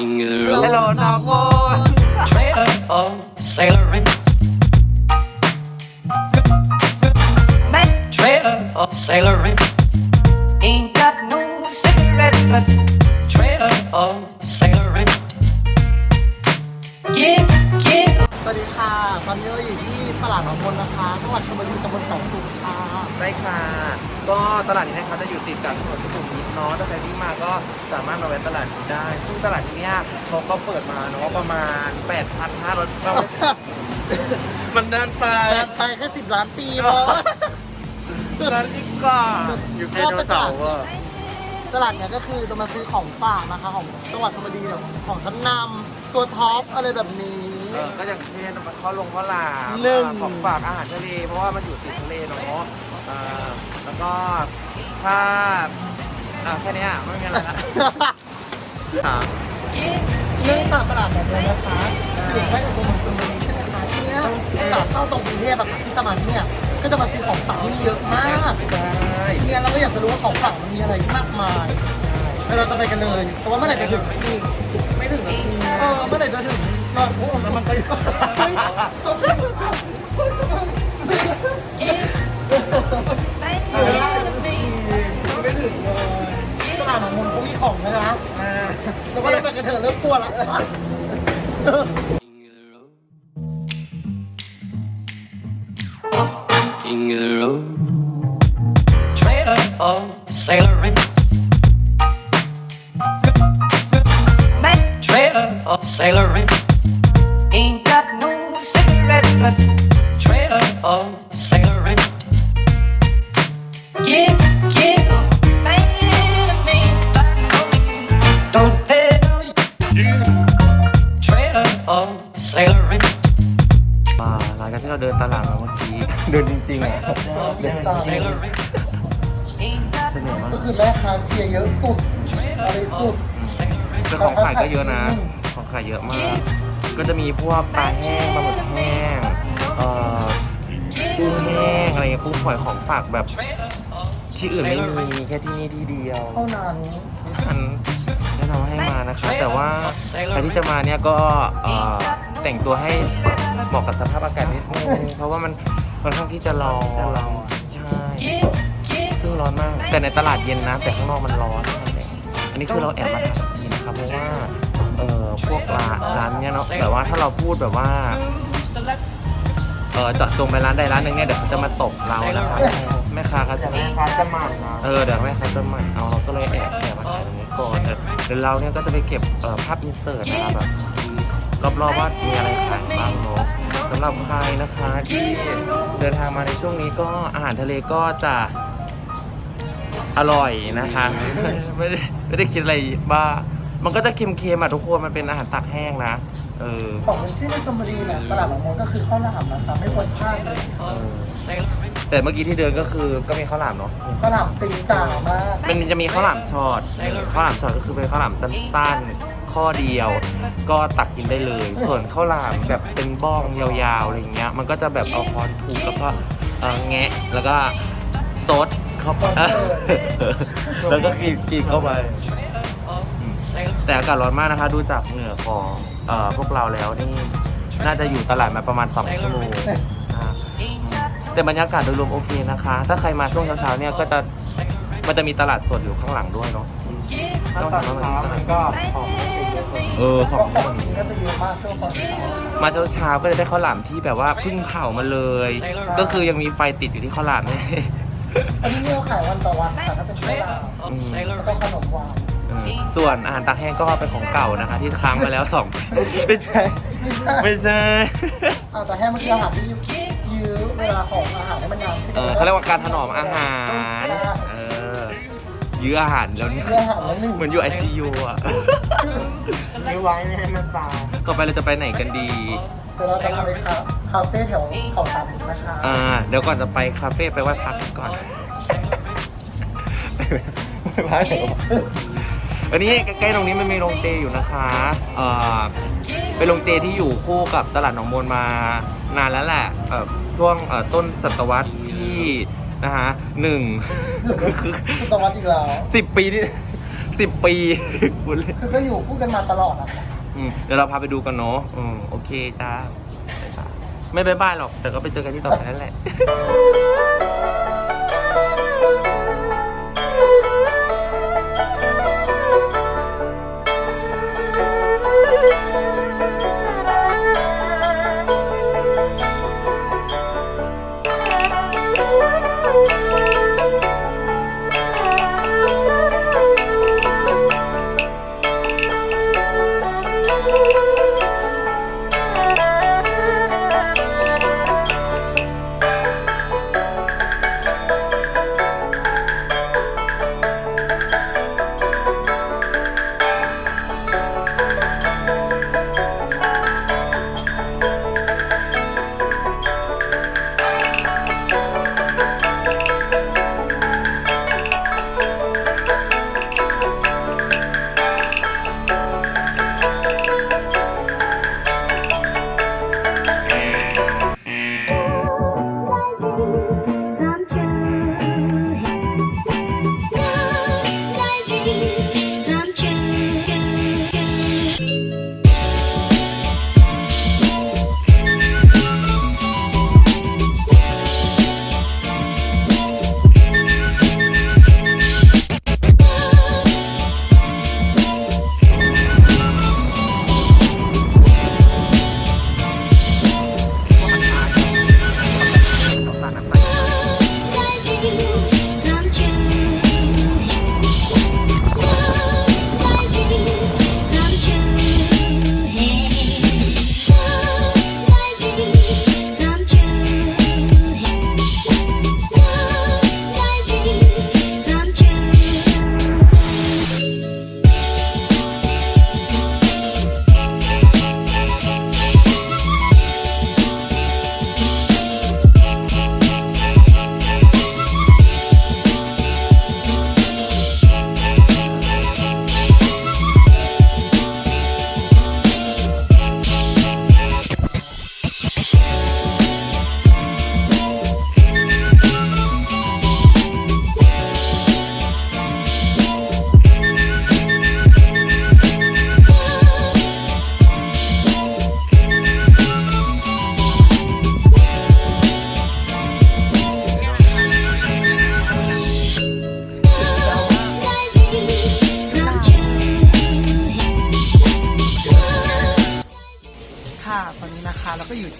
King of the road. Hello, knock one. Trailer for sailoring. Man, trailer for sailoring. Ain't got no cigarettes, but trailer for sailoring. Give, give. สวัสดีค่ะ ตอนนี้เราอยู่ที่ต ลาดหนองมนนะคะจังหวัดชลบุรีตำบลแสนสุขค่ะใช่ค่ะ ก็ตลาดนี้นะคะจะอยู่ติดกับถนนสุขุมวิทเนาะถ้าใครที่มาก็สามารถมาแวะตลาดนี้ได้ ซึ่งตลาดที่เนี้ยเขาก็เปิดมาเนาะประมาณ 8,500เรามันนานไปแต่ไปแค่สิบล้านปีพอร้านนี้ก็อยู่ไดโนเสาร์อะตลาดเนี่ยก็คือจะมาซื้อของฝากนะคะของจังหวัดชลบุรีแบบของชั้นนำตัวท็อปอะไรแบบนี้ เออก็อย่างเช่นมันเข้าลงข้าวหลามหนึ่ง ของฝากอาหารทะเลเพราะว่ามันอยู่ติดทะเลเนาะเออแล้วก็ถ้าอะแค่เนี้ยไม่มีอะไรละอะเนื่องจากตลาดแบบนี้นะคะอยู่ใกล้กับตัวเมืองชลบุรีใช่ไหมคะที่เนี้ยตลาดเข้าตรงกรุงเทพอะค่ะที่จะมาที่เนี่ยก็จะมาซื้อของฝากที่เยอะมากใช่เนี่ยเราก็อยากจะรู้ว่าของฝากมันมีอะไรมากมายแล้วเราจะไปกันเลยแต่ว่าเมื่อไหร่จะถึงอีกไม่ถึงนาทีเออเมื่อไหร่จะถึง นอนโอ้แล้วมันก็อยู่เยไม่ถึงตลาดของมนเขามีของนะนะแล้วก็เลยไปกันเถอะเริ่มกลัวละ King of the road. Trailer for sailoring. Trailer for sailoring. Ain't got no cigarettes, but trailer for sailoring. Give, give, man, man, don't pay no Trailer for sailoring. อ่าหลังจากที่เราเดินตลาดมาเมื่อกี้ เดินจริงๆอะเดิน Sailoring. Ain't got เหนื่อยมากก็คือแม่ค้าเสียเยอะสุด อะไรสุด sailoring. แต่ของขายก็เยอะนะ ของขายเยอะมาก ก็จะมีพวกปลาแห้งปลาหมึกแห้งเอ่อ กุ้งแห้งอะไรเงี้ยกุ้งฝอยของฝากแบบ ที่อื่นไม่มีแค่ที่นี่ที่เดียวเท่านั้นอันแนะนำให้มานะคะแต่ว่าใครที่จะมาเนี่ยก็เอ่อแต่งตัวให้เหมาะกับสภาพอากาศนิดนึงเพราะว่ามันค่อนข้างที่จะร้อนใช่ซึ่งร้อนมาก แต่ในตลาดเย็นนะ แต่ข้างนอกมันร้อนนั่นเองอันนี้คือเราแอบมาทำดีนะครับเพราะว่าเอ่อพวกร้านร้านเนี่ยเนาะแต่ว่าถ้าเราพูดแบบว่า เออเจาะจงไปร้านใดร้านหนึ่งเนี่ยเดี๋ยวเขาจะมาตบเรานะคะแม่ค้าก็จะแม่ค้าจะหมั่นนะเออเดี๋ยวแม่ค้าจะหมั่นเอาเราก็เลยแอบแอบมาถ่ายตรงนี้ก่อนเดี๋ยวเดี๋ยวเราเนี่ยก็จะไปเก็บเอ่อภาพอินเสิร์ตนะครับแบบรอบๆว่ามีอะไรขายบ้างเนาะสำหรับใครนะคะที่เดินทางมาในช่วงนี้ก็อาหารทะเลก็จะอร่อยนะคะ ไม่ได้ไม่ได้คิดอะไรบ้ามันก็จะเค็มๆอะทุกคนมันเป็นอาหารตักแห้งนะ เออของเป็นชื่อในชลบุรีเนี่ยตลาดหนองมนก็คือข้าวหลามนะคะไม่ควรพลาดเลยเออแต่เมื่อกี้ที่เดินก็คือก็มีข้าวหลามเนาะข้าวหลามตีจ่ามากมันจะมีข้าวหลามชอดข้าวหลามชอดก็คือเป็นข้าวหลามสั้นๆข้อเดียว ก็ตักกินได้เลย ส่วนข้าวหลามแบบเป็นบ้องยาวๆอะไรเงี้ย มันก็จะแบบเอาค้อนทุบแล้วก็เอ่อแงะแล้วก็ซดเข้าไปแล้วก็กินกินเข้าไปอืมแต่อากาศร้อนมากนะคะ ดูจากเหงื่อของเอ่อพวกเราแล้วนี่น่าจะอยู่ตลาดมาประมาณ2ชั่วโมงนะครับอืมแต่บรรยากาศโดยรวมโอเคนะคะ ถ้าใครมาช่วงเช้าๆเนี่ยก็จะมันจะมีตลาดสดอยู่ข้างหลังด้วยเนาะช่วงเช้ามันก็เออขก็องของกินก็จะเยอะมากช่วงตอนเช้ามาเช้าๆก็จะได้ข้าวหลามที่แบบว่าเพิ่งเผามาเลย ก็คือยังมีไฟติดอยู่ที่ข้าวหลามเนี่ย อันนี้เนี่ยขายวันต่อวันค่ะถ้าเป็นข้าวหลามอืม แล้วก็ขนมหวานเออ ส่วนอาหารตักแห้งก็เป็นของเก่านะคะ ที่ค้างมาแล้วสองไม่ใช่ ไม่ใช่เอาแต่แห้เมื่อกี้อาหารที่ยื้อเวลาของอาหารให้มันนานขึ้นเออเขาเรียกว่าการถนอมอาหารเออยื้ออาหารแล้วเนี่ยยื้ออาหารแล้วหนึ่งเหมือนอยู่ไอซียูอะยื้อไว้ไม่ให้มันตายต่อไปเราจะไปไหนกันดี เดี๋ยวเราจะพาไปคาคาเฟ่แถวเขาสามมุกนะคะอ่า เดี๋ยวก่อนจะไปคาเฟ่ไปไหว้พักก่อน ไปไหว้พักเดี๋ยว วันนี้ใกล้ๆตรงนี้มันมีโรงเจอยู่นะคะเอ่อเป็นโรงเจที่อยู่คู่กับตลาดหนองมนมานานแล้วแหละเอ่อช่วงเอ่อต้นศตวรรษที่นะฮะหนึ่งคือคุณตวัดอีกแล้วสิบปีที่สิบปีคุณเล่นคือก็อยู่คู่กันมาตลอดอะอืมเดี๋ยวเราพาไปดูกันเนาะอืมโอเคจ้าไม่บายบายหรอก แต่ก็ไปเจอกันที่ต่อไปนั่นแหละ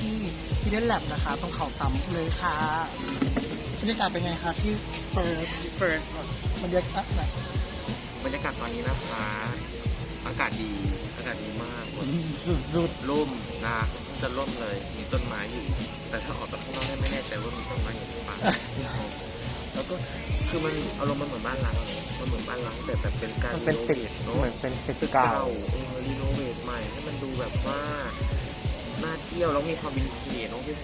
ที่ที่เดนแลบนะคะตรงเขาซ้ำเลยค่ะบรรยากาศเป็นไงคะที่เฟิร์ส first บรรยากาศไหนบรรยากาศตอนนี้นะคะ อากาศดี อากาศดีมากสุดร่มนะจะร่มเลย มีต้นไม้อยู่ แต่ถ้าออกไปข้างนอกเนี่ยไม่แน่ใจว่ามีต้นไม้อยู่หรือเปล่าแล้วก็คือมันอารมณ์มันเหมือนบ้านล้างเลยมันเหมือนบ้านล้างแต่แบบเป็นการมันเป็นตึกรีโวทเนอะเหมือนเป็นตึกตึกเก่าเก่าเออรีโนเวทใหม่ให้มันดูแบบว่า น่าเที่ยวแล้วมีความวินเทจน้องที่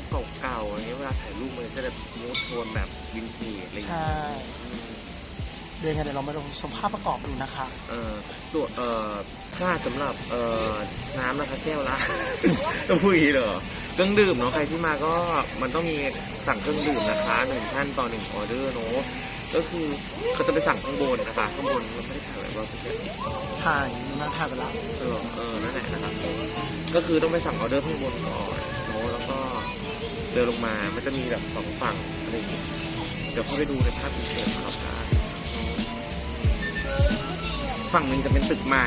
เก่าๆอะไรเงี้ยเวลาถ่ายรูปมันจะแบบมูทโทนแบบวินเทจอะไรอย่างใช่เงี้ยอืมเดี๋ยวยังไงเดี๋ยวเรามาลองชมภาพประกอบดูนะคะ เอ่อตัวเอ่อค่าสำหรับเอ่อน้ำนะคะแก้วละต้องพูดอย่างนี้เหรอเครื่องดื่มเนาะใครที่มาก็มันต้องมีสั่งเครื่องดื่มนะคะหนึ่งท่านต่อหนึ่งออเดอร์เนาะ ก็คือเขาจะไปสั่งข้างบนนะคะข้างบนมันไม่ได้ถ่ายไว้ว่าพี่แจ๊คถ่ายมาถ่ายไปแล้วเออเออนั่นแหละนะครับก็คือต้องไปสั่งออเดอร์ข้างบนก่อนเนาะแล้วก็เดินลงมามันจะมีแบบสองฝั่งอะไรอย่างเงี้ยเดี๋ยวเข้าไปดูในภาพอินเสิร์ตนะครับเนาะฝั่งหนึ่งจะเป็นตึกใหม่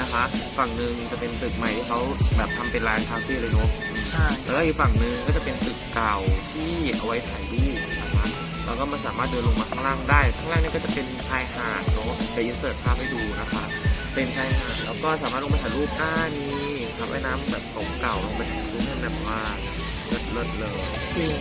นะคะ ฝั่งหนึ่งจะเป็นตึกใหม่ที่เขาแบบทำเป็นร้านคาเฟ่เลยเนาะใช่แล้วก็อีกฝั่งหนึ่งก็จะเป็นตึกเก่าที่เอาไว้ถ่ายรูป แล้วก็มันสามารถเดินลงมาข้างล่างได้ ข้างล่างนี่ก็จะเป็นชายหาดเนาะเดี๋ยวอินเสิร์ตภาพให้ดูนะคะ เป็นชายหาดแล้วก็สามารถลงมาถ่ายรูปได้มีครับไอ้น้ำแบบเก่าๆลงไปถ่ายรูปให้แบบว่าเลิศๆเลยจริง